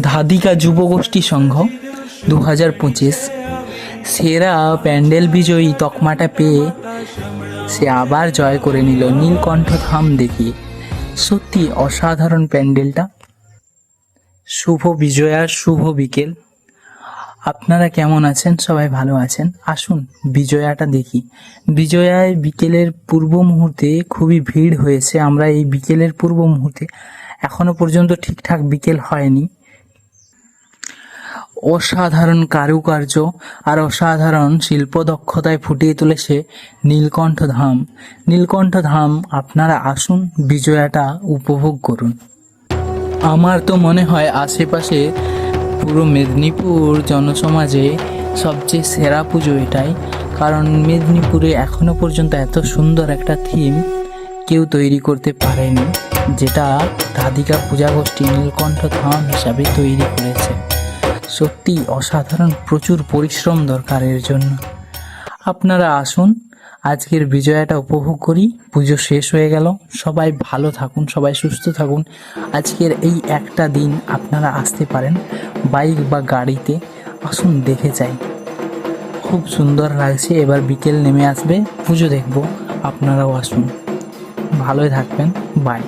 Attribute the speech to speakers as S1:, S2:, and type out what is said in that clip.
S1: ধাদিকা যুবগোষ্ঠী সংঘ দু হাজার পঁচিশ। সেরা প্যান্ডেল বিজয়ী তকমাটা পেয়ে সে আবার জয় করে নিল নীলকণ্ঠ ধাম দেখিয়ে সত্যি অসাধারণ প্যান্ডেলটা। শুভ বিজয়ার শুভ বিকেল। আপনারা কেমন আছেন? সবাই ভালো আছেন? আসুন বিজয়াটা দেখি। বিজয়ায় বিকেলের পূর্ব মুহূর্তে খুবই ভিড় হয়েছে। আমরা এই বিকেলের পূর্ব মুহূর্তে এখনও পর্যন্ত ঠিকঠাক বিকেল হয়নি। অসাধারণ কারুকার্য আর অসাধারণ শিল্প দক্ষতায় ফুটিয়ে তুলেছে নীলকণ্ঠ ধাম। নীলকণ্ঠ ধাম, আপনারা আসুন, বিজয়াটা উপভোগ করুন। আমার তো মনে হয় আশেপাশে পুরো মেদিনীপুর জনসমাজে সবচেয়ে সেরা পুজো এটাই। কারণ মেদিনীপুরে এখনও পর্যন্ত এত সুন্দর একটা থিম কেউ তৈরি করতে পারেনি, যেটা রাধিকা পূজা গোষ্ঠী নীলকণ্ঠ ধাম হিসাবে তৈরি করেছে। সত্যি অসাধারণ প্রচুর পরিশ্রম দরকার এর জন্য। আপনারা আসুন, আজকের বিজয়াটা উপভোগ করি, পুজো শেষ হয়ে গেল, সবাই ভালো থাকুন, সবাই সুস্থ থাকুন। আজকের এই একটা দিন আপনারা আসতে পারেন বাইক বা গাড়িতে, আসুন দেখে যাই। খুব সুন্দর লাগছে, এবার বিকেল নেমে আসবে, পুজো দেখব, আপনারাও আসুন। ভালোই থাকবেন বাই